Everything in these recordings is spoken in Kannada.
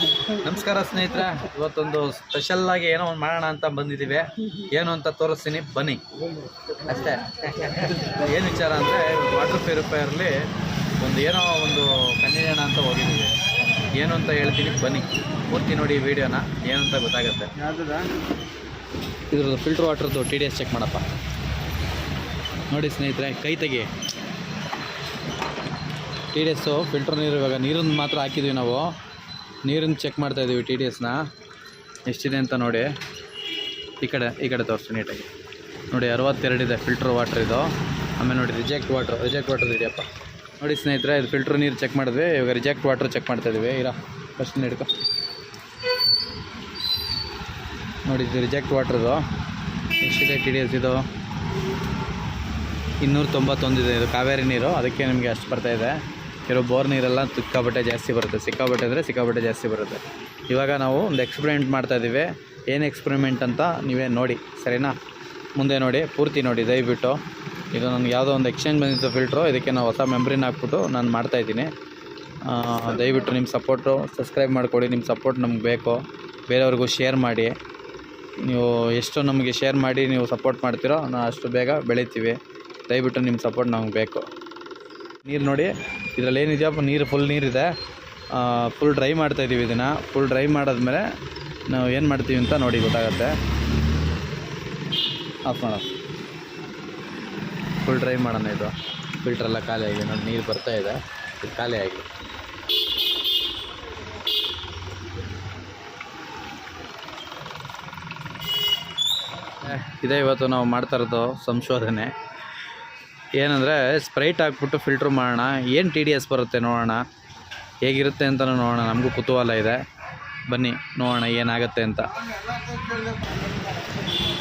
ನಮಸ್ಕಾರ ಸ್ನೇಹಿತರೆ. ಇವತ್ತೊಂದು ಸ್ಪೆಷಲ್ ಆಗಿ ಏನೋ ಒಂದು ಮಾಡೋಣ ಅಂತ ಬಂದಿದ್ದೀವಿ. ಏನು ಅಂತ ತೋರಿಸ್ತೀನಿ. ಬನ್ನಿ. ಅಷ್ಟೇ. ಏನು ವಿಚಾರ ಅಂದರೆ ವಾಟರ್ ಪ್ಯೂರಿಫೈಯರ್ಲಿ ಒಂದು ಏನೋ ಒಂದು ಕಂಡಿಡಿಯೋಣ ಅಂತ ಹೋಗಿದ್ದೀವಿ. ಏನು ಅಂತ ಹೇಳ್ತೀನಿ. ಬನ್ನಿ. ಪೂರ್ತಿ ನೋಡಿ ವಿಡಿಯೋನ. ಏನು ಅಂತ ಗೊತ್ತಾಗುತ್ತೆ. ಇದ್ರದ್ದು ಫಿಲ್ಟರ್ ವಾಟ್ರದ್ದು ಟಿ ಡಿ ಎಸ್ ಚೆಕ್ ಮಾಡಪ್ಪ. ನೋಡಿ ಸ್ನೇಹಿತರೆ, ಕೈ ತೆಗಿ. ಟಿ ಡಿ ಎಸ್ಸು ಫಿಲ್ಟರ್ ನೀರು ಇವಾಗ ನೀರನ್ನು ಮಾತ್ರ ಹಾಕಿದ್ವಿ ನಾವು. ನೀರನ್ನು ಚೆಕ್ ಮಾಡ್ತಾ ಇದ್ದೀವಿ ಟಿ ಡಿ ಎಸ್ನ ಎಷ್ಟಿದೆ ಅಂತ ನೋಡಿ. ಈ ಕಡೆ ಈ ಕಡೆ ತೋರಿಸ್ತೀನಿ ನೀಟಾಗಿ ನೋಡಿ ಅರವತ್ತೆರಡಿದೆ ಫಿಲ್ಟ್ರ್ ವಾಟ್ರ್ ಇದು. ಆಮೇಲೆ ನೋಡಿ ರಿಜೆಕ್ಟ್ ವಾಟ್ರ್ ರಿಜೆಕ್ಟ್ ವಾಟ್ರ್ ಇದೆಯಪ್ಪ. ನೋಡಿ ಸ್ನೇಹಿತರೆ, ಇದು ಫಿಲ್ಟ್ರ್ ನೀರು ಚೆಕ್ ಮಾಡಿದ್ವಿ. ಇವಾಗ ರಿಜೆಕ್ಟ್ ವಾಟ್ರ್ ಚೆಕ್ ಮಾಡ್ತಾ ಇದ್ದೀವಿ ಇರೋ ಫಸ್ಟ್ ಹಿಡ್ಕೊ. ನೋಡಿ, ಇದು ರಿಜೆಕ್ಟ್ ವಾಟ್ರದು ಎಷ್ಟಿದೆ ಟಿ ಡಿ ಎಸ್ ಇದು? ಇನ್ನೂರ ತೊಂಬತ್ತೊಂದಿದೆ ಇದು ಕಾವೇರಿ ನೀರು. ಅದಕ್ಕೆ ನಿಮಗೆ ಅಷ್ಟು ಬರ್ತಾ ಇದೆ. ಕೆಲವು ಬೋರ್ ನೀರೆಲ್ಲ ಸಿಕ್ಕಾಬಟ್ಟೆ ಜಾಸ್ತಿ ಬರುತ್ತೆ. ಸಿಕ್ಕಾಬಟ್ಟೆ ಅಂದರೆ ಸಿಕ್ಕಾಬಟ್ಟೆ ಜಾಸ್ತಿ ಬರುತ್ತೆ. ಇವಾಗ ನಾವು ಒಂದು ಎಕ್ಸ್ಪೆರಿಮೆಂಟ್ ಮಾಡ್ತಾಯಿದ್ದೀವಿ ಏನು ಎಕ್ಸ್ಪೆರಿಮೆಂಟ್ ಅಂತ ನೀವೇ ನೋಡಿ, ಸರಿನಾ? ಮುಂದೆ ನೋಡಿ, ಪೂರ್ತಿ ನೋಡಿ, ದಯವಿಟ್ಟು. ಇದು ನನಗೆ ಯಾವುದೋ ಒಂದು ಎಕ್ಸ್ಚೇಂಜ್ ಬಂದಿತ್ತು ಫಿಲ್ಟ್ರು ಇದಕ್ಕೆ ನಾವು ಹೊಸ ಮೆಮ್ರಿನ ಹಾಕ್ಬಿಟ್ಟು ನಾನು ಮಾಡ್ತಾಯಿದ್ದೀನಿ ದಯವಿಟ್ಟು ನಿಮ್ಮ ಸಪೋರ್ಟು ಸಬ್ಸ್ಕ್ರೈಬ್ ಮಾಡಿಕೊಡಿ ನಿಮ್ಮ ಸಪೋರ್ಟ್ ನಮ್ಗೆ ಬೇಕು. ಬೇರೆಯವ್ರಿಗೂ ಶೇರ್ ಮಾಡಿ. ನೀವು ಎಷ್ಟು ನಮಗೆ ಶೇರ್ ಮಾಡಿ ನೀವು ಸಪೋರ್ಟ್ ಮಾಡ್ತೀರೋ ನಾವು ಅಷ್ಟು ಬೇಗ ಬೆಳಿತೀವಿ. ದಯವಿಟ್ಟು ನಿಮ್ಮ ಸಪೋರ್ಟ್ ನಮ್ಗೆ ಬೇಕು. ನೀರು ನೋಡಿ. ಇದರಲ್ಲಿ ಏನಿದೆಯಪ್ಪ? ನೀರು ಫುಲ್ ನೀರಿದೆ ಫುಲ್ ಡ್ರೈ ಮಾಡ್ತಾ ಇದ್ದೀವಿ ಇದನ್ನು. ಫುಲ್ ಡ್ರೈ ಮಾಡಾದ್ಮೇಲೆ ನಾವು ಏನು ಮಾಡ್ತೀವಿ ಅಂತ ನೋಡಿ ಗೊತ್ತಾಗುತ್ತೆ. ಆಫ್ ಮಾಡೋಣ ಫುಲ್ ಡ್ರೈ ಮಾಡೋಣ ಇದು. ಫಿಲ್ಟರ್ ಎಲ್ಲ ಖಾಲಿ ಆಗಿದೆ. ನೋಡಿ, ನೀರು ಬರ್ತಾ ಇದೆ. ಇದು ಖಾಲಿ ಆಗಿ ಇದೇ ಇವತ್ತು ನಾವು ಮಾಡ್ತಾ ಇರೋದು ಸಂಶೋಧನೆ. ಏನಂದರೆ ಸ್ಪ್ರೈಟ್ ಹಾಕ್ಬಿಟ್ಟು ಫಿಲ್ಟ್ರ್ ಮಾಡೋಣ. ಏನು ಟಿ ಡಿ ಎಸ್ ಬರುತ್ತೆ ನೋಡೋಣ. ಹೇಗಿರುತ್ತೆ ಅಂತ ನೋಡೋಣ. ನಮಗೂ ಕುತೂಹಲ ಇದೆ. ಬನ್ನಿ ನೋಡೋಣ ಏನಾಗುತ್ತೆ ಅಂತ.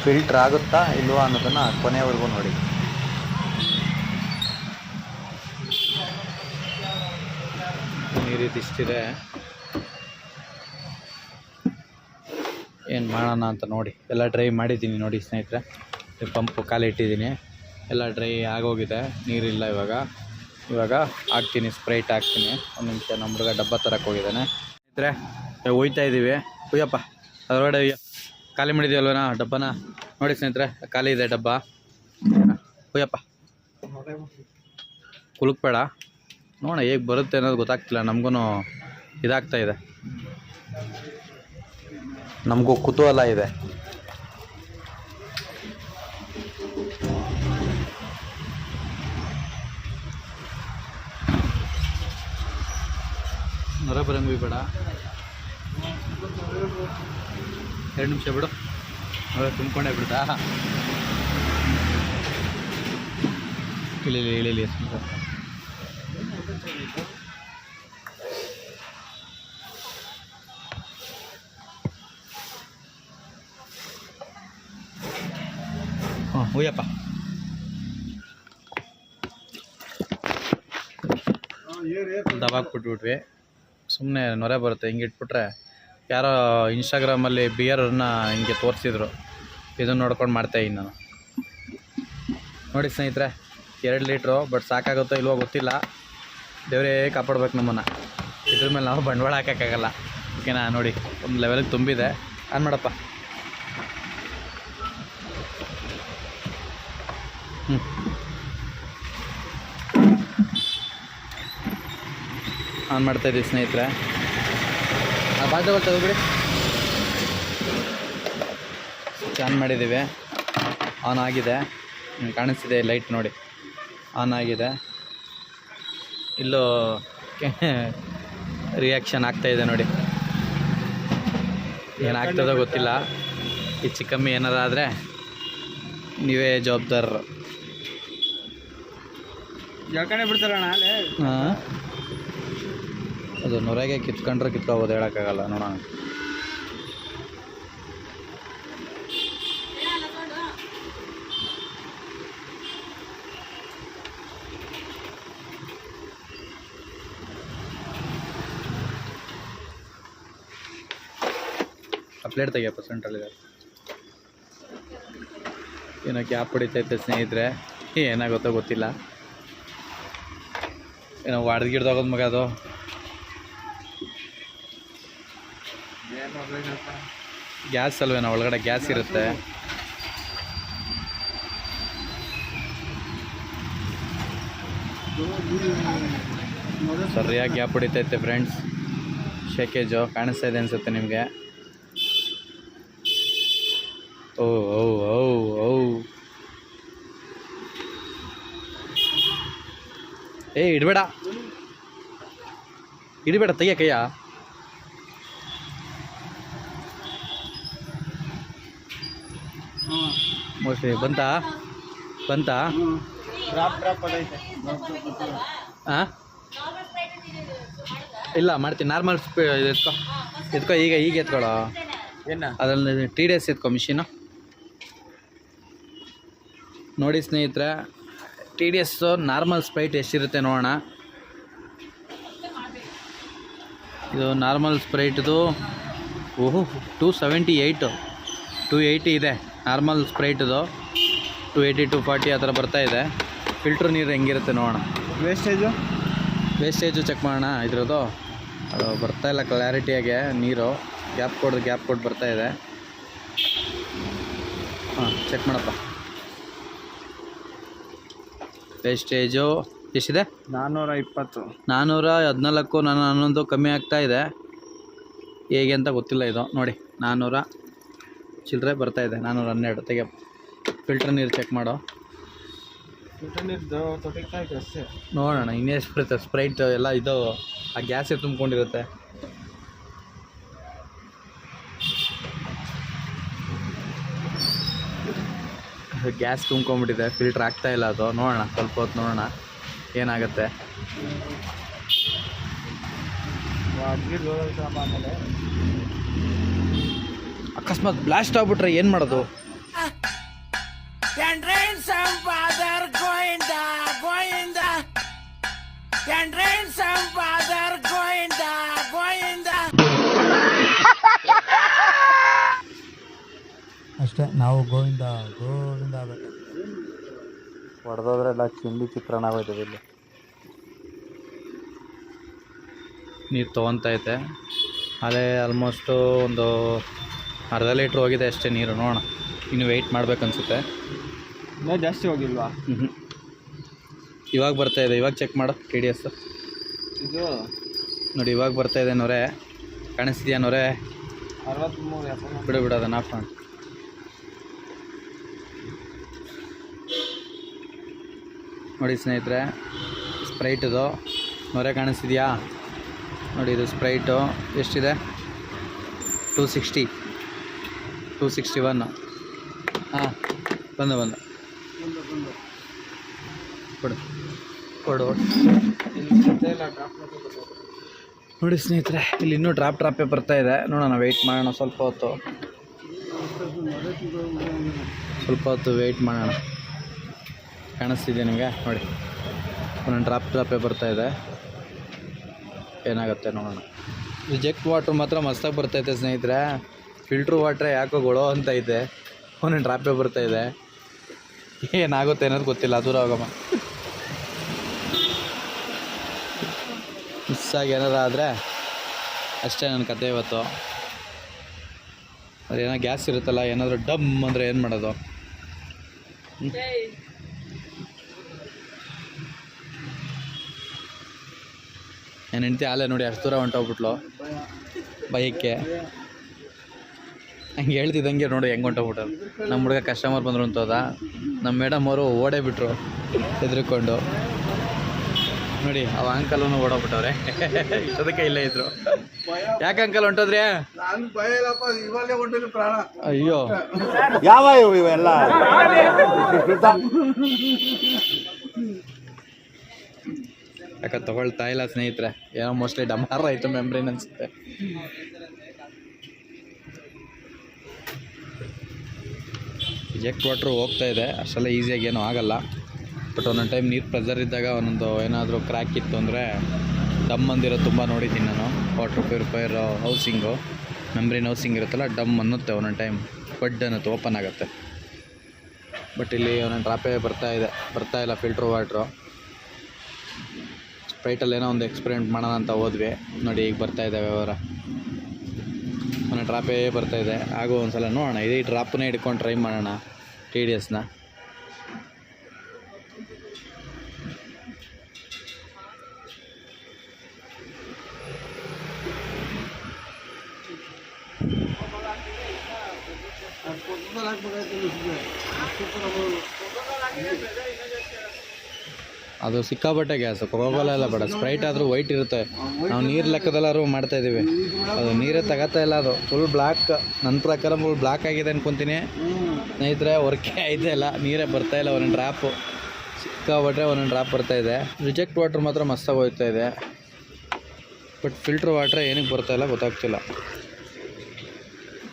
ಫಿಲ್ಟ್ರ್ ಆಗುತ್ತಾ ಇಲ್ವಾ ಅನ್ನೋದನ್ನು ಕೊನೆವರೆಗೂ ನೋಡಿ. ನೀರಿದಿಷ್ಟಿದೆ ಏನು ಮಾಡೋಣ ಅಂತ ನೋಡಿ. ಎಲ್ಲ ಡ್ರೈ ಮಾಡಿದ್ದೀನಿ ನೋಡಿ ಸ್ನೇಹಿತರೆ. ಪಂಪು ಖಾಲಿ ಇಟ್ಟಿದ್ದೀನಿ. ಎಲ್ಲ ಡ್ರೈ ಆಗೋಗಿದೆ, ನೀರಿಲ್ಲ ಇವಾಗ. ಇವಾಗ ಹಾಕ್ತೀನಿ, ಸ್ಪ್ರೈಟ್ ಹಾಕ್ತೀನಿ. ಒಂದು ನಿಮಿಷ, ನಮ್ಮ ಹುಡುಗ ಡಬ್ಬ ತರಕ್ಕೆ ಹೋಗಿದ್ದಾನೆ. ಸ್ನೇಹಿತರೆ ಹೋಯ್ತಾ ಇದ್ದೀವಿ ಉಯ್ಯಪ್ಪ, ಅದರೊಳಗಡೆ ಖಾಲಿ ಮಾಡಿದ್ದೀವಲ್ವನಾ ಡಬ್ಬನ? ನೋಡಿ ಸ್ನೇಹಿತರೆ, ಖಾಲಿ ಇದೆ ಡಬ್ಬ. ಉಯ್ಯಪ್ಪ. ಕುಲುಕ್ಬೇಡ. ನೋಡೋಣ ಹೇಗೆ ಬರುತ್ತೆ ಅನ್ನೋದು ಗೊತ್ತಾಗ್ತಿಲ್ಲ ನಮಗೂ ಇದಾಗ್ತಾ ಇದೆ. ನಮಗೂ ಕುತೂಹಲ ಇದೆ. ನೊರ ಬರಂಗ್ ಬೇಡ. ಎರಡು ನಿಮಿಷ ಬಿಡು. ತುಂಬ್ಕೊಂಡೇ ಬಿಡ್ತಾ ಇಳಿಲಿ ಇಳಿಲಿ ಸುಮ್ನೆ. ಹಾಂ ಹೋಯಪ್ಪ ದಬಾಕ್ ಬಿಟ್ಬಿಟ್ವಿ ಸುಮ್ಮನೆ ನೊರೆ ಬರುತ್ತೆ, ಹಿಂಗೆ ಇಟ್ಬಿಟ್ರೆ. ಯಾರೋ ಇನ್ಸ್ಟಾಗ್ರಾಮಲ್ಲಿ ಬಿಯರನ್ನು ಹಿಂಗೆ ತೋರಿಸಿದ್ರು. ಇದನ್ನು ನೋಡ್ಕೊಂಡು ಮಾಡ್ತಾಯಿದ್ದೀನಿ ನಾನು. ನೋಡಿ ಸ್ನೇಹಿತರೆ, ಎರಡು ಲೀಟ್ರು ಬಟ್ ಸಾಕಾಗುತ್ತೋ ಇಲ್ವೋ ಗೊತ್ತಿಲ್ಲ. ದೇವರೇ ಕಾಪಾಡ್ಬೇಕು ನಮ್ಮನ್ನು. ಇದ್ರ ಮೇಲೆ ನಾವು ಬಂಡವಾಳ ಹಾಕೋಕ್ಕಾಗಲ್ಲ ಓಕೆನಾ ನೋಡಿ, ಒಂದು ಲೆವೆಲಿಗೆ ತುಂಬಿದೆ. ಆನ್ ಮಾಡಪ್ಪ. ಹ್ಞೂ ಆನ್ ಮಾಡ್ತಾ ಇದ್ದೀವಿ ಸ್ನೇಹಿತರೆ. ಆ ಬಾಜು ತೆಗೆದ್ಬಿಡಿ ಸ್ವಿಚ್ ಆನ್ ಮಾಡಿದ್ದೀವಿ. ಆನ್ ಆಗಿದೆ. ಕಾಣಿಸ್ತಿದೆ ಲೈಟ್ ನೋಡಿ. ಆನ್ ಆಗಿದೆ. ಇಲ್ಲೂ ರಿಯಾಕ್ಷನ್ ಆಗ್ತಾ ಇದೆ ನೋಡಿ. ಏನಾಗ್ತದೋ ಗೊತ್ತಿಲ್ಲ. ಹೆಚ್ಚು ಕಮ್ಮಿ ಏನಾರಾದರೆ ನೀವೇ ಜವಾಬ್ದಾರರು. ಬಿಡ್ತಾರಣ್ಣ ಹಾಂ. ಅದು ನೊರೆಗೆ ಕಿತ್ಕೊಂಡ್ರೆ ಕಿತ್ಕೋಬೋದು ಹೇಳೋಕ್ಕಾಗಲ್ಲ ನೋಡೋಣ. ಪ್ಲೇಟ್ ತೆಗಿಯಪ್ಪ ಸೆಂಟ್ರಲ್ಲಿದೆ ಏನೋ ಕ್ಯಾಪ್ ಹೊಡಿತೈತೆ ಸ್ನೇಹಿತರೆ. ಏನಾಗುತ್ತೋ ಗೊತ್ತಿಲ್ಲ. ಏನೋ ವಾಡ್ದು ಗಿಡ್ದು ಹೋಗೋದು ಮಗ ಅದು. ಗ್ಯಾಸ್ ಅಲ್ವೇನೋ, ಒಳಗಡೆ ಗ್ಯಾಸ್ ಇರುತ್ತೆ. ಸರಿಯಾಗಿ ಗ್ಯಾಪ್ ಹೊಡಿತೈತೆ ಫ್ರೆಂಡ್ಸ್. ಶೇಕೇಜು ಕಾಣಿಸ್ತಾ ಇದೆ ಅನಿಸುತ್ತೆ ನಿಮಗೆ. ಓ ಓ ಓ ಓ. ಏ, ಇಡಬೇಡ. ಇಡಬೇಡ, ತೆಗಿಯ ಕೈಯ. ಮೋಸ್ಟ್ಲಿ ಬಂತಾ? ಬಂತಾ? ಹಾಂ ಇಲ್ಲ ಮಾಡ್ತೀನಿ. ನಾರ್ಮಲ್ ಎತ್ಕೊ. ಎತ್ಕೊ ಈಗ ಈಗ ಎತ್ಕೊಳ್ಳೋ ಏನ? ಅದರಲ್ಲಿ ಟಿ ಡಿ ಎಸ್ ಎತ್ಕೊ ಮಿಷಿನು ನೋಡಿ ಸ್ನೇಹಿತರೆ T D S normal Sprite ಎಷ್ಟಿರುತ್ತೆ ನೋಡೋಣ. ಇದು ನಾರ್ಮಲ್ ಸ್ಪ್ರೈಟ್ದು ಓಹೋ two seventy eight two eighty ಇದೆ. ನಾರ್ಮಲ್ ಸ್ಪ್ರೈಟ್ದು ಟು ಏಯ್ಟಿ ಟು ಫಾರ್ಟಿ ಆ ಥರ ಬರ್ತಾ ಇದೆ. ಫಿಲ್ಟ್ರ್ ನೀರು ಹೆಂಗಿರುತ್ತೆ ನೋಡೋಣ. ವೇಸ್ಟೇಜು ವೇಸ್ಟೇಜು ಚೆಕ್ ಮಾಡೋಣ ಇದ್ರದ್ದು. ಅದು ಬರ್ತಾ ಇಲ್ಲ ಕ್ಲಾರಿಟಿಯಾಗೆ ನೀರು. ಗ್ಯಾಪ್ ಕೊಡ್ದು ಗ್ಯಾಪ್ ಕೊಟ್ಟು ಬರ್ತಾ ಇದೆ. ಹಾಂ ಚೆಕ್ ಮಾಡಪ್ಪ. ವೇಸ್ಟೇಜು ಎಷ್ಟಿದೆ? ನಾನ್ನೂರ ಇಪ್ಪತ್ತು ನಾನ್ನೂರ ಹದಿನಾಲ್ಕು ನಾನು ಹನ್ನೊಂದು ಕಮ್ಮಿ ಆಗ್ತಾ ಇದೆ. ಹೇಗೆ ಅಂತ ಗೊತ್ತಿಲ್ಲ ಇದು. ನೋಡಿ ನಾನ್ನೂರ ಚಿಲ್ಲರೆ ಬರ್ತಾ ಇದೆ ನಾನ್ನೂರ ಹನ್ನೆರಡು ತೆಗೆ ಫಿಲ್ಟರ್ ನೀರು ಚೆಕ್ ಮಾಡೋ ಫಿಲ್ಟರ್ ನೀರು ಅಷ್ಟೇ ನೋಡೋಣ ಇನ್ನೆಷ್ಟು ಬರುತ್ತೆ ಸ್ಪ್ರೈಟ್ ಎಲ್ಲ ಇದು ಆ ಗ್ಯಾಸೇ ತುಂಬಿಕೊಂಡಿರುತ್ತೆ ಗ್ಯಾಸ್ ತುಂಬ್ಕೊಂಬಿಟ್ಟಿದೆ ಫಿಲ್ಟ್ರ್ ಆಗ್ತಾ ಇಲ್ಲ ಅದು ನೋಡೋಣ ಸ್ವಲ್ಪ ಹೊತ್ತು ನೋಡೋಣ ಏನಾಗುತ್ತೆ ಆಮೇಲೆ ಅಕಸ್ಮಾತ್ ಬ್ಲಾಸ್ಟ್ ಆಗ್ಬಿಟ್ರೆ ಏನು ಮಾಡೋದು? ಅಷ್ಟೇ ನಾವು ಗೋವಿಂದ ಗೋವಿಂದ ಹೊಡೆದೋದ್ರೆ ಎಲ್ಲ ಚಿಂದಿ ಚಿತ್ರಣ ಆಗೋಯ್ತದೆ ಇಲ್ಲಿ. ನೀರು ತೊಗೊತೈತೆ ಅದೇ ಆಲ್ಮೋಸ್ಟು ಒಂದು ಅರ್ಧ ಲೀಟ್ರ್ ಹೋಗಿದೆ ಅಷ್ಟೇ ನೀರು ನೋಡೋಣ. ಇನ್ನು ವೆಯ್ಟ್ ಮಾಡ್ಬೇಕನ್ಸುತ್ತೆ. ಇನ್ನೂ ಜಾಸ್ತಿ ಹೋಗಿಲ್ವಾ? ಹ್ಞೂ ಇವಾಗ ಬರ್ತಾ ಇದೆ ಇವಾಗ ಚೆಕ್ ಮಾಡು ಟಿ ಡಿ ಎಸ್ ಇದು ನೋಡಿ ಇವಾಗ ಬರ್ತಾ ಇದೆ ನೋರೆ. ಕಾಣಿಸ್ತಿದ್ಯಾ ನೋರೆ? ಅರವತ್ತ್ಮೂರು ಬಿಡು ಬಿಡು ಅದನ್ನು ಆಫ್ ಮಾಡಿ. ನೋಡಿ ಸ್ನೇಹಿತರೆ ಸ್ಪ್ರೈಟದು ನೊರೆ ಕಾಣಿಸ್ತಿದ್ಯಾ? ನೋಡಿ ಇದು ಸ್ಪ್ರೈಟು ಎಷ್ಟಿದೆ? Two sixty two sixty one ಹಾಂ, ಬಂದು ಬಂದು. ಕೊಡು. ಕೊಡು ನೋಡಿ ಸ್ನೇಹಿತರೆ, ಇಲ್ಲಿ ಇನ್ನೂ ಡ್ರಾಪ್ ಡ್ರಾಪೇ ಬರ್ತಾ ಇದೆ. ನೋಡೋಣ ವೆಯ್ಟ್ ಮಾಡೋಣ, ಸ್ವಲ್ಪ ಹೊತ್ತು. ಸ್ವಲ್ಪ ಹೊತ್ತು ವೆಯ್ಟ್ ಮಾಡೋಣ. ಕಾಣಿಸ್ತಿದೆ ನಿಮಗೆ? ನೋಡಿ. ಒಂದೊಂದು ಡ್ರಾಪ್ ಡ್ರಾಪೇ ಬರ್ತಾ ಇದೆ. ಏನಾಗುತ್ತೆ ನೋಡೋಣ. ರಿಜೆಕ್ಟ್ ವಾಟ್ರ್ ಮಾತ್ರ ಮಸ್ತಾಗಿ ಬರ್ತೈತೆ ಸ್ನೇಹಿತರೆ. ಫಿಲ್ಟ್ರ್ ವಾಟ್ರ್ ಯಾಕೋ ಗೊಳೋ ಅಂತ ಐತೆ ಒಂದೊಂದು ಡ್ರಾಪೇ ಬರ್ತಾ ಇದೆ. ಏನಾಗುತ್ತೆ ಅನ್ನೋದು ಗೊತ್ತಿಲ್ಲ, ದೂರ ಹೋಗಮ್ಮ. ಮಿಸ್ಸಾಗಿ ಏನಾರು ಆದರೆ ಅಷ್ಟೇ ನನ್ನ ಕತೆ ಇವತ್ತು. ಅದೇನೋ ಗ್ಯಾಸ್ ಇರುತ್ತಲ್ಲ, ಏನಾದರೂ ಡಮ್ ಅಂದರೆ ಏನು ಮಾಡೋದು? ನಾನು ಹೆಂಡ್ತಿ ಆಲೆ ನೋಡಿ ಅಷ್ಟು ದೂರ ಹೊಂಟೋಗ್ಬಿಟ್ಲು. ಬೈಕ್ಕೆ ಹಂಗೆ ಹೇಳ್ತಿದ್ದಂಗೆ ನೋಡಿ ಹೆಂಗೆ ಹೊಂಟೋಗ್ಬಿಟ್ಟು. ನಮ್ಮ ಹುಡುಗ ಕಸ್ಟಮರ್ ಬಂದರು ಅಂತೋದ. ನಮ್ಮ ಮೇಡಮ್ ಅವರು ಓಡೇ ಬಿಟ್ರು ಹೆದರ್ಕೊಂಡು. ನೋಡಿ ಅವ ಅಂಕಲ್ನು ಓಡೋಗ್ಬಿಟ್ಟವ್ರೆ. ಅದಕ್ಕೆ ಇಲ್ಲೇ ಇದ್ರು. ಯಾಕೆ ಅಂಕಲ್ ಹೊಂಟೋದ್ರಿ? ಪ್ರಾಣ. ಅಯ್ಯೋ. ಯಾವ ಇವು ಇವೆಲ್ಲ? ಯಾಕೆ ತಗೊಳ್ತಾ ಇಲ್ಲ ಸ್ನೇಹಿತರೆ. ಏನೋ ಮೋಸ್ಟ್ಲಿ ಡಮಾರ ಆಯಿತು ಮೆಮ್ರಿನ್ ಅನ್ಸುತ್ತೆ. ರಿಜೆಕ್ಟ್ ವಾಟ್ರು ಹೋಗ್ತಾ ಇದೆ. ಅಷ್ಟೆಲ್ಲ ಈಸಿಯಾಗಿ ಏನೂ ಆಗಲ್ಲ. ಬಟ್ ಒಂದೊಂದು ಟೈಮ್ ನೀರು ಪ್ರೆಸರ್ ಇದ್ದಾಗ ಒಂದೊಂದು ಏನಾದರೂ ಕ್ರ್ಯಾಕ್ ಇತ್ತು ಅಂದರೆ ಡಮ್ ಅಂದಿರೋ ತುಂಬ ನೋಡಿದ್ದೀನಿ ನಾನು. Water purifier housing membrane housing ಇರುತ್ತಲ್ಲ ಡಮ್ ಅನ್ನುತ್ತೆ ಒಂದೊಂದು ಟೈಮ್ ಬಡ್ ಅನ್ನುತ್ತೆ ಓಪನ್ ಆಗುತ್ತೆ. ಬಟ್ ಇಲ್ಲಿ ಒಂದೊಂದು ಡ್ರಾಪೇ ಬರ್ತಾ ಇದೆ. ಬರ್ತಾ ಇಲ್ಲ ಫಿಲ್ಟ್ರ್ ವಾಟ್ರು ಸ್ಪ್ರೈಟಲ್ಲಿ ಏನೋ ಒಂದು ಎಕ್ಸ್ಪೆರಿಮೆಂಟ್ ಮಾಡೋಣ ಅಂತ ಹೋದ್ವಿ. ನೋಡಿ ಈಗ ಬರ್ತಾ ಇದೆ ವ್ಯವಹಾರ. ಸುಮ್ಮನೆ ಡ್ರಾಪೇ ಬರ್ತಾ ಇದೆ. ಹಾಗೂ ಒಂದ್ಸಲ ನೋಡೋಣ. ಇದೇ ಡ್ರಾಪನ್ನೇ ಹಿಡ್ಕೊಂಡು ಟ್ರೈ ಮಾಡೋಣ ಟಿ ಡಿ ಎಸ್ನ ಅದು ಸಿಕ್ಕಾಪಟ್ಟೆ ಗ್ಯಾಸು. ಕೊಕೋಕೋಲ ಎಲ್ಲ ಬೇಡ. ಸ್ಪ್ರೈಟ್ ಆದರೂ ವೈಟ್ ಇರುತ್ತೆ. ನಾವು ನೀರು ಲೆಕ್ಕದಲ್ಲಾದ್ರು ಮಾಡ್ತಾ ಇದ್ದೀವಿ ಅದು ನೀರೇ ತಗೋತಾ ಇಲ್ಲ ಅದು. ಫುಲ್ ಬ್ಲ್ಯಾಕ್ ನನ್ನ ಪ್ರಕಾರ ಫುಲ್ ಬ್ಲ್ಯಾಕ್ ಆಗಿದೆ ಅನ್ಕೊತೀನಿ. ಸ್ನೇಹಿತರೆ ವರ್ಕೆ ಆಯ್ತಾ ಇಲ್ಲ ನೀರೇ ಬರ್ತಾ ಇಲ್ಲ. ಒಂದೊಂದು ಡ್ರಾಪು ಸಿಕ್ಕಾಪಟ್ಟೆ ಒಂದೊಂದು ಡ್ರಾಪ್ ಬರ್ತಾ ಇದೆ. ರಿಜೆಕ್ಟ್ ವಾಟ್ರ್ ಮಾತ್ರ ಮಸ್ತಾಗಿ ಹೋಗ್ತಾ ಇದೆ. ಬಟ್ ಫಿಲ್ಟ್ರ್ ವಾಟ್ರ್ ಏನಕ್ಕೆ ಬರ್ತಾ ಇಲ್ಲ ಗೊತ್ತಾಗ್ತಿಲ್ಲ.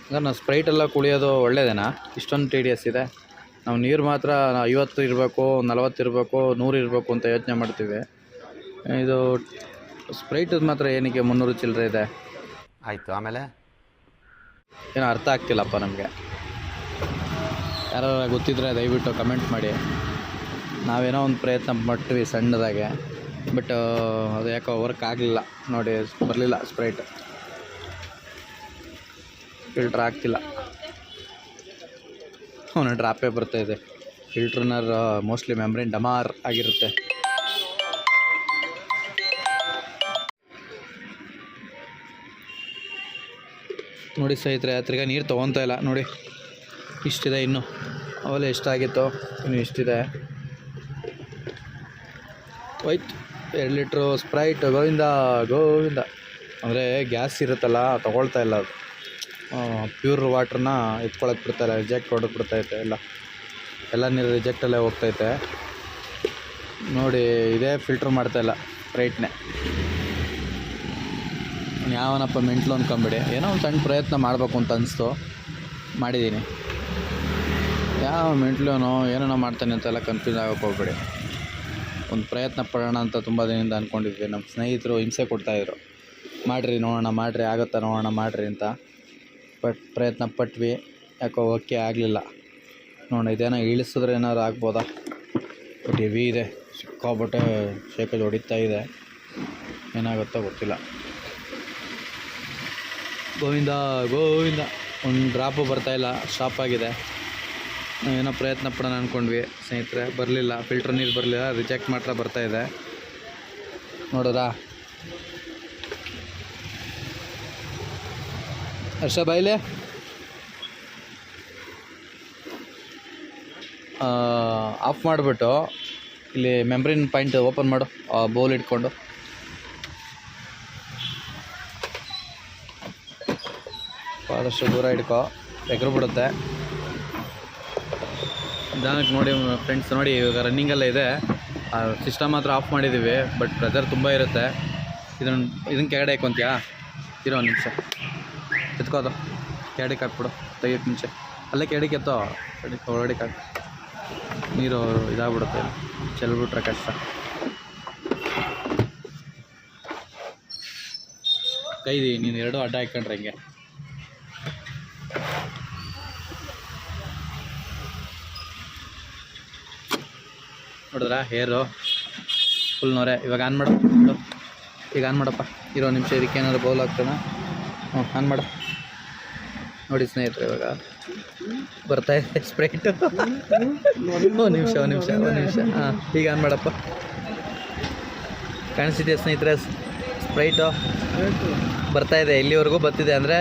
ಅಂದ್ರೆ ನಾವು ಸ್ಪ್ರೈಟ್ ಎಲ್ಲ ಕುಡಿಯೋದು ಒಳ್ಳೆಯದೇನಾ ಇಷ್ಟೊಂದು ಟಿ ಡಿ ಎಸ್ ಇದೆ. ನಾವು ನೀರು ಮಾತ್ರ ಐವತ್ತು ಇರಬೇಕು ನಲವತ್ತು ಇರಬೇಕು ನೂರು ಇರಬೇಕು ಅಂತ ಯೋಚನೆ ಮಾಡ್ತೀವಿ. ಇದು ಸ್ಪ್ರೈಟದು ಮಾತ್ರ ಏನಕ್ಕೆ ಮುನ್ನೂರು ಚಿಲ್ಲರೆ ಇದೆ? ಆಯಿತು ಆಮೇಲೆ? ಏನೋ ಅರ್ಥ ಆಗ್ತಿಲ್ಲಪ್ಪ ನಮಗೆ. ಯಾರು ಗೊತ್ತಿದ್ರೆ ದಯವಿಟ್ಟು ಕಮೆಂಟ್ ಮಾಡಿ. ನಾವೇನೋ ಒಂದು ಪ್ರಯತ್ನ ಪಟ್ವಿ ಸಣ್ಣದಾಗೆ ಬಟ್ ಅದು ಯಾಕೋ ವರ್ಕ್ ಆಗಲಿಲ್ಲ. ನೋಡಿ ಬರಲಿಲ್ಲ ಸ್ಪ್ರೈಟ್ ಫಿಲ್ಟ್ರ್ ಆಗ್ತಿಲ್ಲ. ಅವನು ಡ್ರಾಪೇ ಬರ್ತಾ ಇದೆ. ಫಿಲ್ಟ್ರನರ್ ಮೋಸ್ಟ್ಲಿ ಮೆಮ್ರಿನ್ ಡಮಾರ್ ಆಗಿರುತ್ತೆ. ನೋಡಿ ಸ್ನೇಹಿತರೆ ತಿರ್ಗಾ ನೀರು ತೊಗೊತಾ ಇಲ್ಲ. ನೋಡಿ, ಇಷ್ಟಿದೆ ಇನ್ನು. ಅವೆಲ್ಲ ಎಷ್ಟಾಗಿತ್ತು ಇನ್ನು ಇಷ್ಟಿದೆ. ಹೋಯ್ತು. ಎರಡು ಲೀಟ್ರು ಸ್ಪ್ರೈಟ್ ಗೋವಿಂದ ಗೋವಿಂದ. ಅಂದರೆ ಗ್ಯಾಸ್ ಇರುತ್ತಲ್ಲ, ತೊಗೊಳ್ತಾ ಇಲ್ಲ ಅದು. ಪ್ಯೂರ್ ವಾಟ್ರನ್ನ ಎತ್ಕೊಳಕ್ಕೆ ಬಿಡ್ತಾರೆ ರಿಜೆಕ್ಟ್ ಹೊಡೆದು ಬಿಡ್ತೈತೆ ಎಲ್ಲ. ಎಲ್ಲ ನೀರು ರಿಜೆಕ್ಟಲ್ಲೇ ಹೋಗ್ತೈತೆ ನೋಡಿ, ಇದೇ ಫಿಲ್ಟ್ರ್ ಮಾಡ್ತಾಯಿಲ್ಲ ಸ್ಪ್ರೈಟ್ನೇ ಯಾವನಪ್ಪ ಮೆಂಟ್ಲು ಅಂದ್ಕೊಂಬಿಡಿ ಏನೋ ಒಂದು ಸಣ್ಣ ಪ್ರಯತ್ನ ಮಾಡಬೇಕು ಅಂತ ಅನಿಸ್ತು. ಮಾಡಿದ್ದೀನಿ ಯಾವ ಮೆಂಟ್ಲೂನೋ ಏನೇನೋ ಮಾಡ್ತಾನೆ ಅಂತೆಲ್ಲ ಕನ್ಫ್ಯೂಸ್ ಆಗೋಕೆ ಹೋಗ್ಬೇಡಿ. ಒಂದು ಪ್ರಯತ್ನ ಪಡೋಣ ಅಂತ ತುಂಬ ದಿನದಿಂದ ಅಂದ್ಕೊಂಡಿದ್ವಿ ನಮ್ಮ ಸ್ನೇಹಿತರು ಹಿಂಸೆ ಕೊಡ್ತಾಯಿದ್ರು ಮಾಡಿರಿ ನೋಡೋಣ, ಮಾಡಿರಿ ಆಗುತ್ತಾ ನೋಡೋಣ, ಮಾಡಿರಿ ಅಂತ. ಬಟ್ ಪ್ರಯತ್ನ ಪಟ್ವಿ. ಯಾಕೋ ಓಕೆ ಆಗಲಿಲ್ಲ. ನೋಡೋಣ ಇದೇನೋ ಇಳಿಸಿದ್ರೆ ಏನಾದ್ರು ಆಗ್ಬೋದಾ? ಬಟ್ ಹೆವಿ ಇದೆ ಸಿಕ್ಕಾಬಟ್ಟೆ ಶೇಕೇಜ್ ಹೊಡಿತಾ ಇದೆ. ಏನಾಗುತ್ತೋ ಗೊತ್ತಿಲ್ಲ. ಗೋವಿಂದ ಗೋವಿಂದ. ಒಂದು ಡ್ರಾಪು ಬರ್ತಾಯಿಲ್ಲ ಸ್ಟಾಪ್ ಆಗಿದೆ. ಏನೋ ಪ್ರಯತ್ನ ಪಡೋಣ ಅಂದ್ಕೊಂಡ್ವಿ ಸ್ನೇಹಿತರೆ, ಬರಲಿಲ್ಲ. ಫಿಲ್ಟ್ರ್ ನೀರು ಬರಲಿಲ್ಲ ರಿಜೆಕ್ಟ್ ಮಾತ್ರ ಬರ್ತಾ ಇದೆ. ನೋಡೋದಾ? ಹರ್ಷ ಬಾಯ್ಲೆ ಆಫ್ ಮಾಡಿಬಿಟ್ಟು ಇಲ್ಲಿ ಮೆಮ್ರಿನ್ ಪಾಯಿಂಟ್ ಓಪನ್ ಮಾಡು. ಬೌಲ್ ಇಟ್ಕೊಂಡು. ಆದಷ್ಟು ದೂರ ಹಿಡ್ಕೊ. ಎಗರು ಬಿಡುತ್ತೆ. ನಿಧಾನಕ್ಕೆ ನೋಡಿ ಫ್ರೆಂಡ್ಸ್ ನೋಡಿ, ಇವಾಗ ರನ್ನಿಂಗೆಲ್ಲ ಇದೆ. ಸಿಸ್ಟಮ್ ಮಾತ್ರ ಆಫ್ ಮಾಡಿದ್ದೀವಿ ಬಟ್ ಪ್ರೆಜರ್ ತುಂಬ ಇರುತ್ತೆ. ಇದನ್ನು ಇದನ್ನು ಕೆಳಗಡೆ ಹಾಕೊಂತೀಯಾ? ಇರೋ ಒಂದು ನಿಮಿಷ. ಎತ್ಕೋದು ಕೆಡಿಕ್ ಹಾಕ್ಬಿಡು ತೆಗಿಯೋಕ್ಕೆ ಮುಂಚೆ. ಅಲ್ಲೇ ಕೆಳಗೆ ಎತ್ತೋ. ಕೆಳಗೆ ಒಳಗಡೆ ಹಾಕಿ. ನೀರು ಇದಾಗ್ಬಿಡುತ್ತೆ. ಚೆಲ್ಬಿಟ್ರೆ ಕಷ್ಟ. ಕೈದಿ, ನೀನು ಎರಡು ಅಡ್ಡ ಹಾಕ್ಕೊಂಡ್ರೆ ಹಿಂಗೆ? ನೋಡಿದ್ರಾ? ಹೇರು. ಫುಲ್ ನೋರೆ. ಇವಾಗ ಆನ್ ಮಾಡು. ಈಗ ಆನ್ ಮಾಡಪ್ಪ. ಇರೋ ನಿಮಿಷ ಇದಕ್ಕೆ ಏನಾದ್ರು ಬೌಲ್ ಹಾಕ್ತಾನ? ಹ್ಞೂ ಆನ್ ಮಾಡು. ನೋಡಿ ಸ್ನೇಹಿತರೆ, ಇವಾಗ ಬರ್ತಾ ಇದೆ ಸ್ಪ್ರೈಟ್. ಒಂದು ನಿಮಿಷ ಒಂದು ನಿಮಿಷ ಒಂದು ನಿಮಿಷ. ಹಾಂ, ಈಗ ಆನ್ ಮಾಡಪ್ಪ. ಕಾಣಿಸ್ತಿದೆಯಾ ಸ್ನೇಹಿತರೆ? ಸ್ಪ್ರೈಟು ಬರ್ತಾ ಇದೆ, ಇಲ್ಲಿವರೆಗೂ ಬರ್ತಿದೆ. ಅಂದರೆ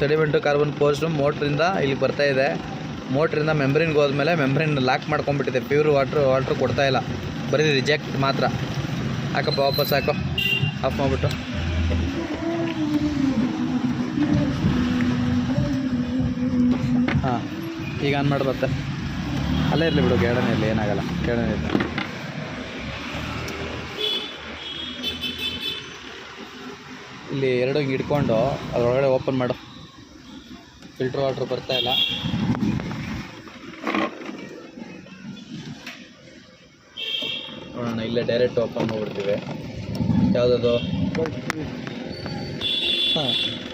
ಸೆಡಿಮೆಂಟು, ಕಾರ್ಬನ್ ಪೋಸ್ಟು, ಮೋಟ್ರಿಂದ ಇಲ್ಲಿ ಬರ್ತಾ ಇದೆ. ಮೋಟ್ರಿಂದ ಮೆಮ್ಬ್ರಿನ್ಗೆ ಹೋದ್ಮೇಲೆ ಮೆಮ್ರಿನ್ ಲಾಕ್ ಮಾಡ್ಕೊಂಡ್ಬಿಟ್ಟಿದೆ. ಪ್ಯೂರ್ ವಾಟ್ರ್ ವಾಟ್ರ್ ಕೊಡ್ತಾ ಇಲ್ಲ. ಬರೀ ರಿಜೆಕ್ಟ್ ಮಾತ್ರ. ಹಾಕಪ್ಪ, ವಾಪಸ್ ಹಾಕೋ. ಆಫ್ ಮಾಡಿಬಿಟ್ಟು. ಹಾಂ, ಈಗ ಆನ್ ಮಾಡಿ ಮತ್ತೆ ಅಲ್ಲೇ ಇರಲಿ ಬಿಡು ಗೇಡನೇ ಇರಲಿ ಏನಾಗಲ್ಲ ಗೇಡನೇ ಇರಲಿ. ಇಲ್ಲಿ ಎರಡು ಹಿಡ್ಕೊಂಡು ಅದರೊಳಗಡೆ ಓಪನ್ ಮಾಡು. ಫಿಲ್ಟ್ರ್ ವಾಟ್ರ್ ಬರ್ತಾ ಇಲ್ಲ. ನೋಡೋಣ, ಇಲ್ಲೇ ಡೈರೆಕ್ಟ್ ಓಪನ್ ಮಾಡಿಬಿಡ್ತೀವಿ. ಯಾವುದದು? ಹಾಂ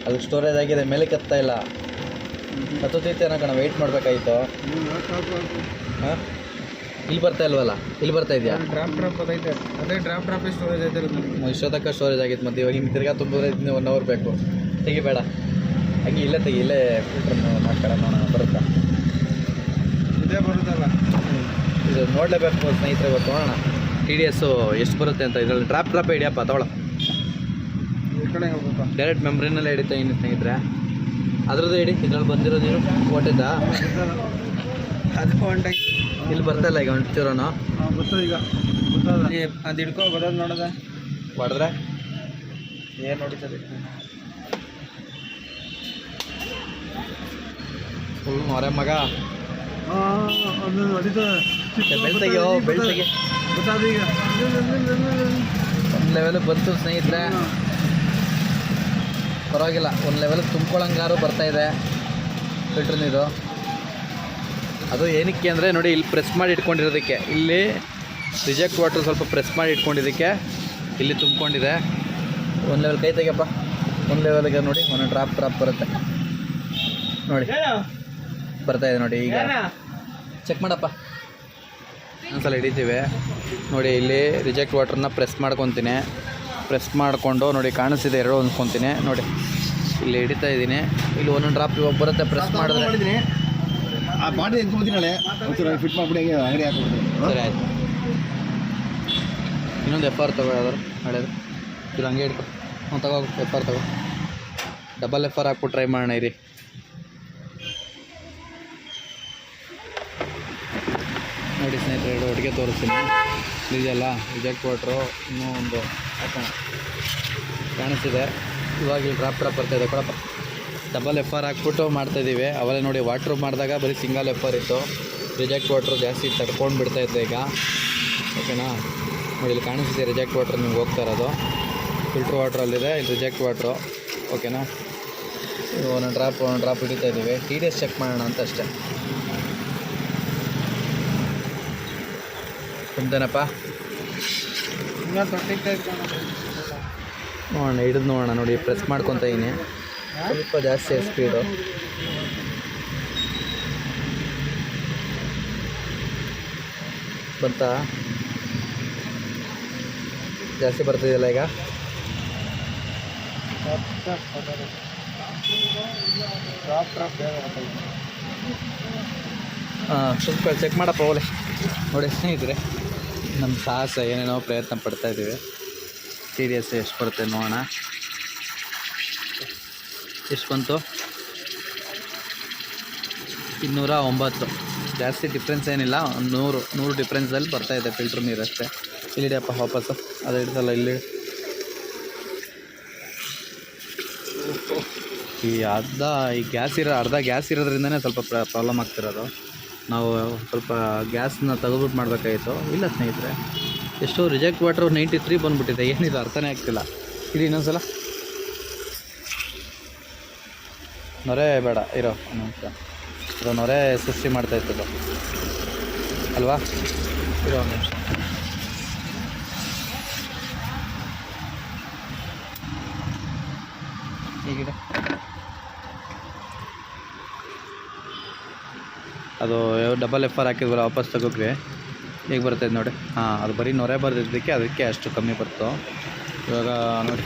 ಅದು ಸ್ಟೋರೇಜ್ ಆಗಿದೆ, ಮೇಲೆ ಕತ್ತಾ ಇಲ್ಲ. ಹತ್ತೈತೆ ಅನ್ನೋ ಕಣ ವೆಯ್ಟ್ ಮಾಡಬೇಕಾಯ್ತು? ಹಾಂ? ಇಲ್ಲಿ ಬರ್ತಾ ಇಲ್ವಲ್ಲ? ಇಲ್ಲಿ ಬರ್ತಾ ಇದೆಯಾ? ಡ್ರಾಪ್ ಡ್ರಾಪ್ ಅದೈತೆ ಅದೇ ಡ್ರಾಪ್ ಡ್ರಾಪ್ ಸ್ಟೋರೇಜ್ ಐತೆ. ಇಷ್ಟೊತ್ತಕ್ಕ ಸ್ಟೋರೇಜ್ ಆಗಿತ್ತು ಮತ್ತು ಇವಾಗ ಹಿಂಗೆ ತಿರ್ಗಾ ತುಂಬಿದ್ರೆ ಇದನ್ನ ಒನ್ ಅವರ್ ಬೇಕು ತೆಗಿಬೇಡ ಹಂಗೆ ಇಲ್ಲೇ ತೆಗಿ ಇಲ್ಲೇ ಫಿಲ್ಟ್ರನ್ನು ಮಾಡ್ಕೊಳ್ಳ ನೋಡೋಣ ಬರುತ್ತಾ? ಇದೇ ಬರುತ್ತಲ್ಲ. ಇದು ನೋಡಲೇಬೇಕು ಸ್ನೇಹಿತರೆ ಇವತ್ತು ನೋಡೋಣ. ಟಿ ಡಿ ಎಸ್ಸು ಎಷ್ಟು ಬರುತ್ತೆ ಅಂತ ಇದರಲ್ಲಿ. ಡ್ರಾಪ್ ಡ್ರಾಪ್ ಹಿಡಿಯಪ್ಪ ತಗೊಳ ಡೈರೆಕ್ಟ್ ಮೆಮ್ರಿನಲ್ಲೇ ಹಿಡಿತಾ ಇನ್ನು ಸ್ನೇಹಿತರೆ. ಅದ್ರದ್ದು ಹೇಳಿ ಇದ್ರಲ್ಲಿ ಬಂದಿರೋ ನೀನು ಓಟಿದ್ದ ಅದು ಇಲ್ಲಿ ಬರ್ತಾಯಿಲ್ಲ ಈಗ ಹೊಂಟಿರೋನು ಗೊತ್ತದ ಈಗ. ಗೊತ್ತದ. ಅದು ಹಿಡ್ಕೊ ಬರೋದು ನೋಡದ. ಹೊಡೆದ್ರೆ? ಏನು ನೋಡಿದ್ರೆ ಫುಲ್ ಮೊರೆ ಮಗ. ಅದು ಹೊಡಿತದೆ. ಬೆಳ್ತೆಗೆ ಬೆಳ್ತೆಗೆ ಗೊತ್ತಾದ ಈಗ. ಒಂದು ಬಂತು ಸ್ನೇಹಿತರೆ. ಪರವಾಗಿಲ್ಲ ಒಂದು ಲೆವೆಲ್ಗೆ ತುಂಬ್ಕೊಳ್ಳಂಗಾರು ಬರ್ತಾ ಇದೆ ಫಿಲ್ಟ್ರ್ ನೀರು ಅದು ಏನಕ್ಕೆ ಅಂದರೆ ನೋಡಿ ಇಲ್ಲಿ ಪ್ರೆಸ್ ಮಾಡಿ ಇಟ್ಕೊಂಡಿರೋದಕ್ಕೆ. ಇಲ್ಲಿ ರಿಜೆಕ್ಟ್ ವಾಟರ್ ಸ್ವಲ್ಪ ಪ್ರೆಸ್ ಮಾಡಿ ಇಟ್ಕೊಂಡಿದ್ದಕ್ಕೆ ಇಲ್ಲಿ ತುಂಬಿಕೊಂಡಿದೆ. ಒಂದು ಲೆವೆಲ್ ಕೈ ತೆಗಿಯಪ್ಪ. ಒಂದು ಲೆವೆಲ್ಗೆ ನೋಡಿ ಒಂದು ಡ್ರಾಪ್ ಡ್ರಾಪ್ ಬರುತ್ತೆ. ನೋಡಿ ಬರ್ತಾ ಇದೆ ನೋಡಿ ಈಗ. ಚೆಕ್ ಮಾಡಪ್ಪ. ಒಂದ್ಸಲ ಹಿಡಿತೀವಿ. ನೋಡಿ ಇಲ್ಲಿ ರಿಜೆಕ್ಟ್ ವಾಟ್ರನ್ನ ಪ್ರೆಸ್ ಮಾಡ್ಕೊತೀನಿ. ಪ್ರೆಸ್ ಮಾಡಿಕೊಂಡು ನೋಡಿ ಕಾಣಿಸ್ತಿದೆ ಎರಡು ಅಂದ್ಕೊತೀನಿ ನೋಡಿ ಇಲ್ಲಿ ಹಿಡಿತಾ ಇದ್ದೀನಿ. ಇಲ್ಲಿ ಒಂದೊಂದು ಡ್ರಾಪ್ ಇವಾಗ ಬರುತ್ತೆ ಪ್ರೆಸ್ ಮಾಡಿದ್ರೆ. ಆ ಫಿಟ್ ಮಾಡ್ಬಿಡಿ ಅಂಗಡಿ ಹಾಕ್ಬಿಡ್ತೀನಿ. ಸರಿ ಆಯ್ತು. ಇನ್ನೊಂದು ಎಫ್ ಆರ್ ತಗೋ ಯಾವ್ದಾರು ಹಳೇದು. ಇದು ಹಂಗೆ ಹಿಡ್ಕೊ ಹ್ಞೂ ತಗೋ ಎಫ್ ಆರ್ ತಗೋ. ಡಬಲ್ ಎಫ್ ಆರ್ ಹಾಕ್ಬಿಟ್ಟು ಟ್ರೈ ಮಾಡೋಣ ಇರಿ. ನೋಡಿ ಸ್ನೇಹಿತರೆ ಎರಡು ಒಟ್ಟಿಗೆ ತೋರಿಸ್ತೀನಿ. ಇದೆಯಲ್ಲ, ರಿಜೆಕ್ಟ್ ವಾಟ್ರು, ಇನ್ನೂ ಒಂದು ಕಾಣಿಸಿದೆ ಇವಾಗ ಇಲ್ಲಿ ಡ್ರಾಪ್ ಡ್ರಾಪ್ ಬರ್ತಾಯಿದೆ ಕೊಡಪ್ಪ. ಡಬಲ್ ಎಫ್ ಆರ್ ಹಾಕ್ಬಿಟ್ಟು ಮಾಡ್ತಾಯಿದ್ದೀವಿ ಅವಲೇ ನೋಡಿ ವಾಟ್ರ್ ಮಾಡಿದಾಗ ಬರೀ ಸಿಂಗಲ್ ಎಫ್ ಆರ್ ಇತ್ತು. ರಿಜೆಕ್ಟ್ ವಾಟ್ರ್ ಜಾಸ್ತಿ ತಡ್ಕೊಂಡು ಬಿಡ್ತಾ ಇತ್ತು ಈಗ. ಓಕೆನಾ ನೋಡಿ, ಇಲ್ಲಿ ಕಾಣಿಸ್ತಿದೆ ರಿಜೆಕ್ಟ್ ವಾಟ್ರ್ ನಿಮ್ಗೆ ಹೋಗ್ತಾ ಇರೋದು. ಫಿಲ್ಟ್ರ್ ವಾಟ್ರಲ್ಲಿದೆ ಇಲ್ಲಿ ರಿಜೆಕ್ಟ್ ವಾಟ್ರು ಓಕೆನಾ ಇದು ಒಂದೊಂದು ಡ್ರಾಪ್ ಒಂದೊಂದು ಡ್ರಾಪ್ ಹಿಡಿತಾ ಇದ್ದೀವಿ ಟಿ ಡಿ ಎಸ್ ಚೆಕ್ ಮಾಡೋಣ ಅಂತ ಅಷ್ಟೇ. ತುಂಬ್ತೇನಪ್ಪ ನೋಡೋಣ ಹಿಡಿದು ನೋಡೋಣ ನೋಡಿ ಪ್ರೆಸ್ ಮಾಡ್ಕೊತ ಇದೀನಿ. ಸ್ವಲ್ಪ ಜಾಸ್ತಿ ಸ್ಪೀಡು ಬಂತಾ? ಜಾಸ್ತಿ ಬರ್ತಿದೆಯಲ್ಲ ಈಗ? ಹಾಂ ಸ್ವಲ್ಪ ಚೆಕ್ ಮಾಡಪ್ಪ ಓಲೆ ನೋಡಿ ಸ್ನೇಹಿತರೆ. ನಮ್ಮ ಸಾಹಸ ಏನೇನೋ ಪ್ರಯತ್ನ ಪಡ್ತಾ ಇದ್ದೀವಿ. ಸೀರಿಯಸ್ ಎಷ್ಟು ಬರುತ್ತೆ ನೋಡೋಣ. ಎಷ್ಟು ಬಂತು? ಇನ್ನೂರ ಒಂಬತ್ತು. ಜಾಸ್ತಿ ಡಿಫ್ರೆನ್ಸ್ ಏನಿಲ್ಲ. ಒಂದು ನೂರು ನೂರು ಡಿಫ್ರೆನ್ಸಲ್ಲಿ ಬರ್ತಾ ಇದೆ ಫಿಲ್ಟ್ರ್ ನೀರು ಅಷ್ಟೇ. ಇಲ್ಲಿಡಿಯಪ್ಪ ವಾಪಸ್ಸು. ಅದು ಹಿಡ್ಸಲ್ಲ, ಇಲ್ಲಿ. ಈ ಅರ್ಧ, ಈ ಗ್ಯಾಸ್ ಇರೋ, ಅರ್ಧ ಗ್ಯಾಸ್ ಇರೋದ್ರಿಂದನೇ ಸ್ವಲ್ಪ ಪ್ರಾಬ್ಲಮ್ ಆಗ್ತಿರೋದು. ನಾವು ಸ್ವಲ್ಪ ಗ್ಯಾಸನ್ನ ತೆಗೆದ್ಬಿಟ್ಟು ಮಾಡಬೇಕಾಗಿತ್ತು. ಇಲ್ಲ ಸ್ನೇಹಿತರೆ, ಎಷ್ಟೋ ರಿಜೆಕ್ಟ್ ವಾಟರ್ ನೈಂಟಿ ತ್ರೀ ಬಂದುಬಿಟ್ಟಿದೆ. ಏನಿದು ಅರ್ಥನೇ ಆಗ್ತಿಲ್ಲ. ಇಲ್ಲಿ ಇನ್ನೊಂದು ಸಲ ನೊರೆ ಬೇಡ, ಇರೋ ನಿಮಿಷ. ಇರೋ ನೊರೆ ಸೃಷ್ಟಿ ಮಾಡ್ತಾ ಇರ್ತದೆ ಅಲ್ವಾ? ಇರೋ ನಿಮಿಷ. ಹೀಗಿದೆ ಅದು ಡಬಲ್ ಎಫ್ ಆರ್ ಹಾಕಿದ್ವಲ್ಲ ವಾಪಸ್ ತಗೋಕ್ರಿ ಈಗ ಬರ್ತೈತೆ ನೋಡಿ. ಹಾಂ ಅದು ಬರೀ ನೊರೆ ಬರ್ದಿದ್ದಕ್ಕೆ ಅದಕ್ಕೆ ಅಷ್ಟು ಕಮ್ಮಿ ಬರ್ತು. ಇವಾಗ ನೋಡಿ.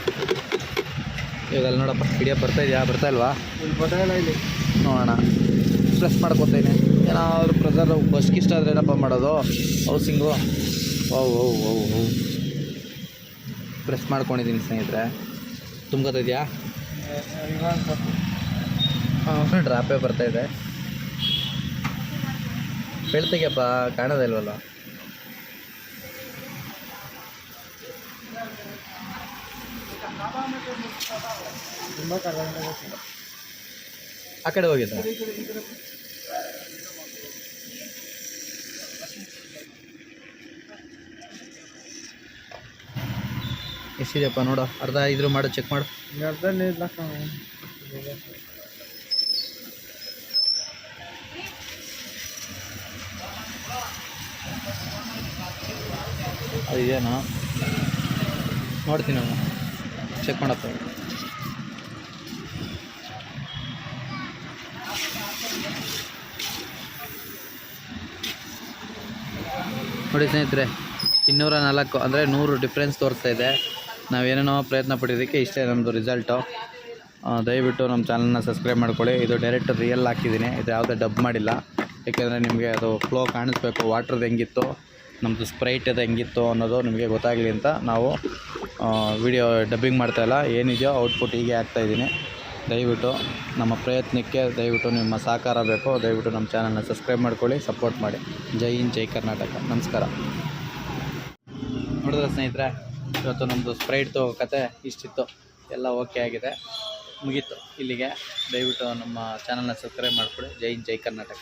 ಇವಾಗ ಅಲ್ಲಿ ನೋಡಪ್ಪ ವಿಡಿಯೋ ಬರ್ತಾ ಇದೆಯಾ? ಬರ್ತಾ ಇಲ್ವಾ? ಇಲ್ಲಿ ಬರ್ತಾಯಿಲ್ಲ ಇಲ್ಲಿ ನೋಡೋಣ. ಪ್ರೆಸ್ ಮಾಡ್ಕೊತೀನಿ. ಏನಾದರೂ ಪ್ರೆಸರ್ ಬಸ್ಗೆ ಇಷ್ಟ ಆದರೆ ಏನಪ್ಪ ಮಾಡೋದು? ಹೌಸಿಂಗು ಓ ಓ ಓ ಓ ಪ್ರೆಸ್ ಮಾಡ್ಕೊಂಡಿದ್ದೀನಿ ಸ್ನೇಹಿತರೆ. ತುಂಬ ಹಾಂ ಡ್ರಾಪೇ ಬರ್ತಾ ಇದೆ. ಬೆಳ್ತೆಗೆಪ್ಪ ಕಾಣೋದೇ ಇಲ್ವಲ್ಲ ಆ ಕಡೆ ಹೋಗಿದ್ದ ಎಷ್ಟಿದೆಯಪ್ಪ ನೋಡು ಅರ್ಧ ಇದ್ರು ಮಾಡು ಚೆಕ್ ಮಾಡು. ಅರ್ಧ ಅದು ಇದೇನಾ ನೋಡ್ತೀನಿ ಚೆಕ್ ಮಾಡಪ್ಪ. ನೋಡಿ ಸ್ನೇಹಿತರೆ, ಇನ್ನೂರ ನಾಲ್ಕು ಅಂದರೆ ನೂರು ಡಿಫ್ರೆನ್ಸ್ ತೋರಿಸ್ತಾ ಇದೆ. ನಾವೇನೇನೋ ಪ್ರಯತ್ನ ಪಟ್ಟಿದ್ದಕ್ಕೆ ಇಷ್ಟೇ ನಮ್ಮದು ರಿಸಲ್ಟು ದಯವಿಟ್ಟು ನಮ್ಮ ಚಾನಲ್ನ ಸಬ್ಸ್ಕ್ರೈಬ್ ಮಾಡ್ಕೊಳ್ಳಿ. ಇದು ಡೈರೆಕ್ಟ್ ರಿಯಲ್ ಹಾಕಿದ್ದೀನಿ. ಇದು ಯಾವುದೇ ಡಬ್ ಮಾಡಿಲ್ಲ. ಏಕೆಂದರೆ ನಿಮಗೆ ಅದು ಫ್ಲೋ ಕಾಣಿಸ್ಬೇಕು ವಾಟ್ರದ್ದು ಹೆಂಗಿತ್ತು. ನಮ್ಮದು ಸ್ಪ್ರೈಟ್ ಅದು ಹೆಂಗಿತ್ತು ಅನ್ನೋದು ನಿಮಗೆ ಗೊತ್ತಾಗಲಿ ಅಂತ ನಾವು ವಿಡಿಯೋ ಡಬ್ಬಿಂಗ್ ಮಾಡ್ತಾಯಿಲ್ಲ ಏನಿದೆಯೋ ಔಟ್ಪುಟ್ ಹೀಗೆ ಹಾಕ್ತಾಯಿದ್ದೀನಿ ದಯವಿಟ್ಟು ನಮ್ಮ ಪ್ರಯತ್ನಕ್ಕೆ ದಯವಿಟ್ಟು ನಿಮ್ಮ ಸಹಕಾರ ಬೇಕು. ದಯವಿಟ್ಟು ನಮ್ಮ ಚಾನಲ್ನ ಸಬ್ಸ್ಕ್ರೈಬ್ ಮಾಡ್ಕೊಳ್ಳಿ ಸಪೋರ್ಟ್ ಮಾಡಿ. ಜೈ ಹಿಂದ್, ಜೈ ಕರ್ನಾಟಕ. ನಮಸ್ಕಾರ. ನೋಡಿದ್ರೆ ಸ್ನೇಹಿತರೆ, ಇವತ್ತು ನಮ್ಮದು ಸ್ಪ್ರೈಟ್ದು ಕತೆ ಇಷ್ಟಿತ್ತು. ಎಲ್ಲ ಓಕೆ ಆಗಿದೆ. ಮುಗೀತು ಇಲ್ಲಿಗೆ. ದಯವಿಟ್ಟು ನಮ್ಮ ಚಾನಲ್ನ ಸಬ್ಸ್ಕ್ರೈಬ್ ಮಾಡ್ಕೊಳ್ಳಿ. ಜೈ ಹಿಂದ್, ಜೈ ಕರ್ನಾಟಕ.